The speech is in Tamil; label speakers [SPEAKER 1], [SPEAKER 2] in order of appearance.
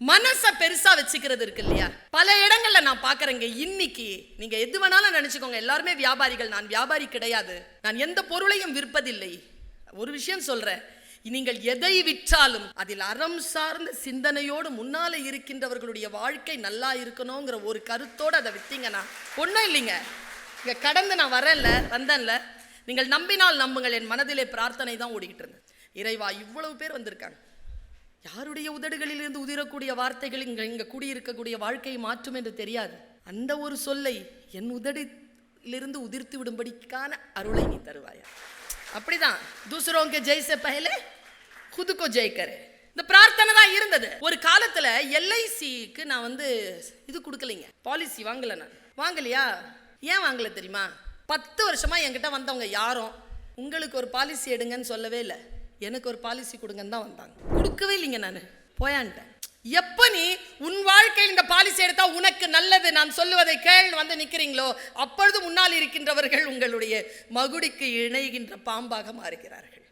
[SPEAKER 1] மனசை பெருசா வச்சுக்கிறது இருக்கு இல்லையா? பல இடங்கள்ல நான் பாக்குறேங்க இன்னைக்கு நீங்க எது வேணாலும் நினைச்சுக்கோங்க. எல்லாருமே வியாபாரிகள். நான் வியாபாரி கிடையாது. நான் எந்த பொருளையும் விற்பதில்லை. ஒரு விஷயம் சொல்றேன். நீங்கள் எதை விற்றாலும் அதில் அறம் சார்ந்த சிந்தனையோடு முன்னால இருக்கின்றவர்களுடைய வாழ்க்கை நல்லா இருக்கணுங்கிற ஒரு கருத்தோடு அதை விற்றீங்கன்னா ஒன்றும் இல்லைங்க. இங்க கடந்து நான் வரேன்ல வந்தேன்ல. நீங்கள் நம்பினால் நம்புங்கள். என் மனதிலே பிரார்த்தனை தான் ஓடிக்கிட்டு இருந்தது இறைவா இவ்வளவு பேர் வந்திருக்காங்க. யாருடைய உதடுகளில் இருந்து உதிரக்கூடிய வார்த்தைகள் இங்கே இங்கே கூடியிருக்கக்கூடிய வாழ்க்கையை மாற்றும் என்று தெரியாது. அந்த ஒரு சொல்லை என் உதடிலிருந்து உதிர்த்து விடும்படிக்கான அருளை நீ தருவாயா? அப்படிதான். தூசரோங்க ஜெயிச பகல குதுக்கோ ஜெயிக்கிறேன் இந்த பிரார்த்தனை தான் இருந்தது. ஒரு காலத்தில் எல்ஐசிக்கு நான் வந்து இது கொடுக்கலைங்க. பாலிசி வாங்கலை நான். வாங்கலையா? ஏன் வாங்கலை தெரியுமா? பத்து வருஷமாக என்கிட்ட வந்தவங்க யாரும். உங்களுக்கு ஒரு பாலிசி எடுங்கன்னு சொல்லவே இல்லை. எனக்கு ஒரு பாலிசி கொடுங்கன்னு தான் வந்தாங்க. கொடுக்கவே இல்லைங்க நான். போயான்ட்டேன். எப்ப நீ உன் வாழ்க்கையில் இந்த பாலிசி எடுத்தால் உனக்கு நல்லது நான் சொல்லுவதை கேள் வந்து நிற்கிறீங்களோ அப்பொழுது முன்னால் இருக்கின்றவர்கள் உங்களுடைய மகுடிக்கு இணைகின்ற பாம்பாக மாறுகிறார்கள்.